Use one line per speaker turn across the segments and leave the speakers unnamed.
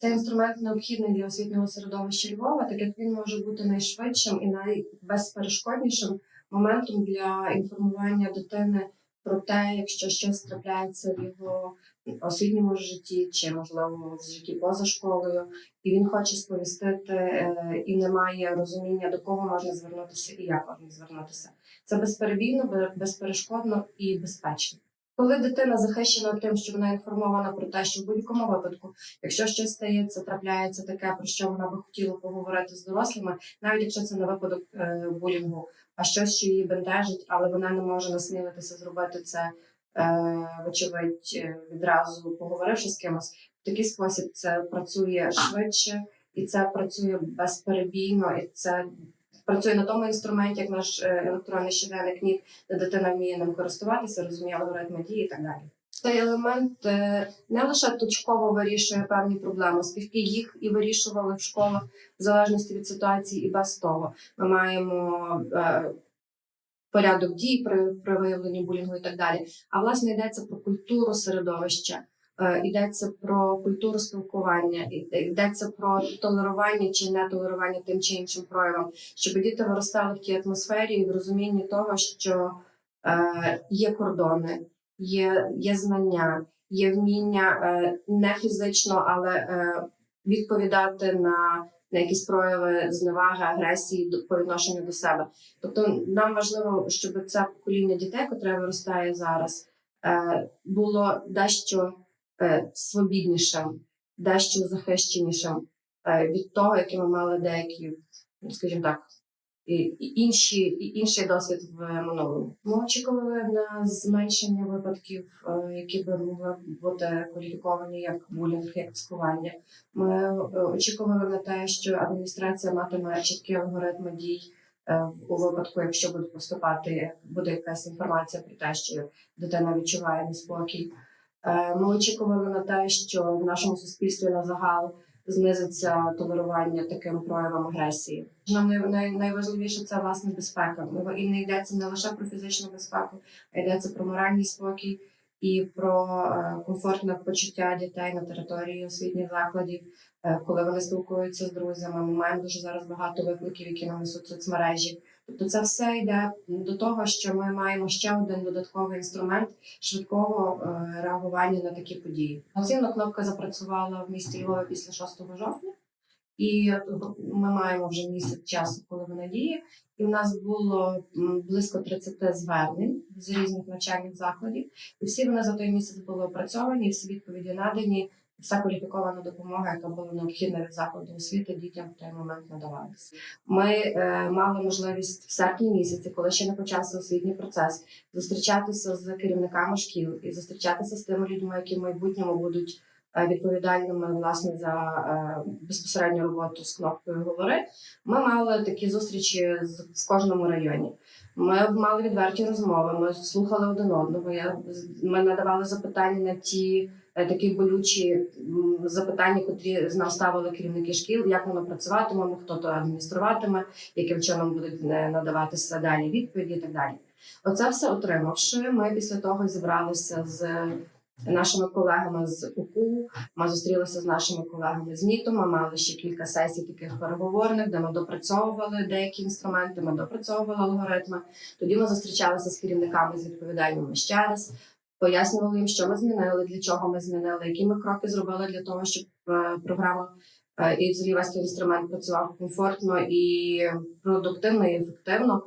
Цей інструмент необхідний для освітнього середовища Львова, так як він може бути найшвидшим і найбезперешкоднішим моментом для інформування дитини про те, якщо щось трапляється в його освітньому житті чи можливо в житті поза школою, і він хоче сповістити е, і не має розуміння до кого можна звернутися і як можна звернутися. Це безперебійно, бе- безперешкодно і безпечно. Коли дитина захищена тим, що вона інформована про те, що в будь-якому випадку, якщо щось стається, трапляється таке, про що вона би хотіла поговорити з дорослими, навіть якщо це не випадок е, булінгу, а щось, що її бентежить, але вона не може насмілитися зробити це, е, вочевидь, е, відразу поговоривши з кимось. В такий спосіб це працює швидше і це працює безперебійно, і це працює на тому інструменті, як наш е, електронний щоденник НІК, де дитина вміє ним користуватися, розуміє алгоритми дії і так далі. Цей елемент е, не лише точково вирішує певні проблеми, оскільки їх і вирішували в школах в залежності від ситуації, і без того ми маємо е, порядок дій при, при виявленні булінгу і так далі. А власне йдеться про культуру середовища. Е, Йдеться про культуру спілкування, йдеться про толерування чи нетолерування тим чи іншим проявам, щоб діти виростали в тій атмосфері і в розумінні того, що е, є кордони, є, є знання, є вміння е, не фізично, але відповідати на, на якісь прояви зневаги, агресії по відношенню до себе. Тобто нам важливо, щоб це покоління дітей, котре виростає зараз, було дещо свобіднішим, дещо захищенішим е, від того, який ми мали деякі, скажімо так, інші інший досвід в минулому. Ми очікували на зменшення випадків, е, які би могли бути кваліфіковані як булінг, як цькування. Ми е, очікували на те, що адміністрація матиме чіткі алгоритми дій е, у випадку, якщо будуть поступати, буде якась інформація про те, що дитина відчуває неспокій. Е, Ми очікували на те, що в нашому суспільстві на загал знизиться толерування таким проявам агресії. Нам най, най, найважливіше це власне безпека. І не йдеться не лише про фізичну безпеку, а йдеться про моральний спокій і про е, комфортне почуття дітей на території освітніх закладів, е, коли вони спілкуються з друзями. Ми маємо дуже зараз багато викликів, які нам несуть соцмережі. Тобто, це все йде до того, що ми маємо ще один додатковий інструмент швидкого е, реагування на такі події. Оцінна кнопка запрацювала в місті Львові після 6 жовтня, і ми маємо вже місяць часу, коли вона діє. І в нас було близько 30 звернень з різних навчальних закладів, і всі вони за той місяць були опрацьовані, всі відповіді надані. Вся кваліфікована допомога, яка була необхідна від закладу освіти, дітям в той момент надавалася. Ми е, мали можливість в серпні місяці, коли ще не почався освітній процес, зустрічатися з керівниками шкіл і зустрічатися з тими людьми, які в майбутньому будуть е, відповідальними власне за е, безпосередню роботу з кнопкою говори. Ми мали такі зустрічі з, в кожному районі. Ми мали відверті розмови. Ми слухали один одного. Я ми надавали запитання на ті такі болючі запитання, котрі з нам ставили керівники шкіл, як воно працюватиме, хто то адмініструватиме, яким чином будуть е, надаватися далі відповіді і так далі. Оце все отримавши. Ми після того зібралися з нашими колегами з УКУ. Ми зустрілися з нашими колегами з НІТу. Ми мали ще кілька сесій таких переговорних, де ми допрацьовували деякі інструменти, ми допрацьовували алгоритми. Тоді ми зустрічалися з керівниками з відповідальними ще раз. Пояснювали їм, що ми змінили, для чого ми змінили, які ми кроки зробили для того, щоб е, програма е, і взагалі весь цей інструмент працював комфортно і продуктивно і ефективно.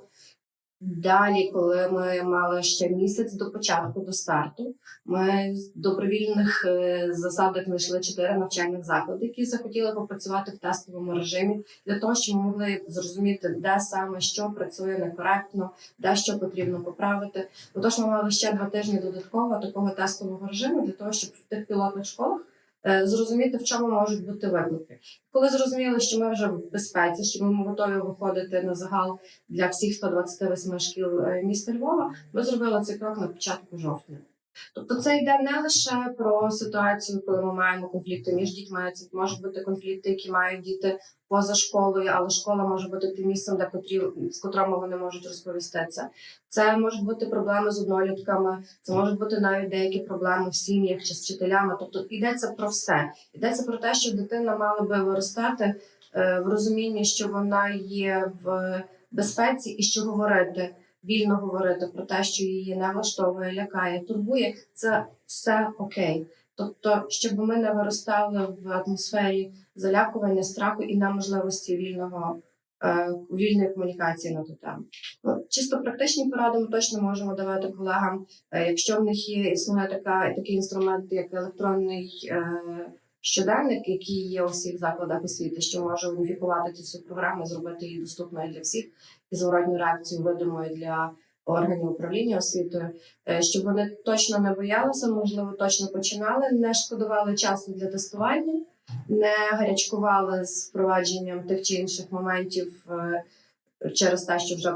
Далі, коли ми мали ще місяць до початку, до старту, ми добровільних е, засадах знайшли чотири навчальних заклади, які захотіли попрацювати в тестовому режимі для того, щоб ми могли зрозуміти, де саме що працює некоректно, де що потрібно поправити. Отож, ми мали ще два тижні додатково такого тестового режиму для того, щоб в тих пілотних школах зрозуміти, в чому можуть бути виклики. Коли зрозуміли, що ми вже в безпеці, що ми готові виходити на загал для всіх 128 шкіл е, міста Львова, ми зробили цей крок на початку жовтня. Тобто це йде не лише про ситуацію, коли ми маємо конфлікти між дітьми. Це можуть бути конфлікти, які мають діти поза школою, але школа може бути тим місцем, де котрі, в котрому вони можуть розповісти це. Це можуть бути проблеми з однолітками, це можуть бути навіть деякі проблеми в сім'ях чи з вчителями. Тобто йдеться про все. Йдеться про те, що дитина мала би виростати е, в розумінні, що вона є в безпеці і що говорити вільно говорити про те, що її не влаштовує, лякає, турбує, це все окей. Тобто, щоб ми не виростали в атмосфері залякування, страху і неможливості вільного е, вільної комунікації на ту тему. Ну, чисто практичні поради ми точно можемо давати колегам. Е, якщо в них є існує така такий інструмент, як електронний е, щоденник, який є у всіх закладах освіти, що може уніфікувати цю всю програму, зробити її доступною для всіх і зворотню реакцію видимою для органів управління освітою, е, щоб вони точно не боялися, можливо, точно починали, не шкодували часу для тестування, не гарячкували з впровадженням тих чи інших моментів е, через те, що вже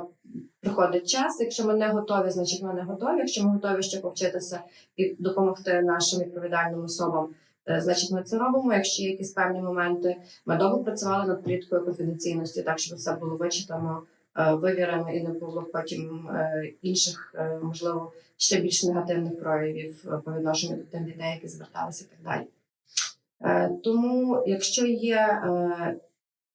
приходить час. Якщо ми не готові, значить ми не готові. Якщо ми готові ще повчитися і допомогти нашим відповідальним особам. Е, Значить, ми це робимо. Якщо є якісь певні моменти, ми довго працювали над політикою конфіденційності, так щоб все було вичитано, е, вивірено і не було потім е, інших, можливо, ще більш негативних проявів по відношенню до тих дітей, які зверталися і так далі. Тому, якщо є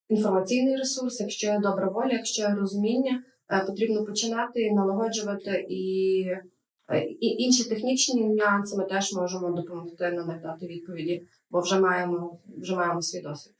інформаційний ресурс, якщо є добра воля, якщо є розуміння, потрібно починати налагоджувати і, і інші технічні нюанси ми теж можемо допомогти нам дати відповіді, бо вже маємо вже маємо свій досвід.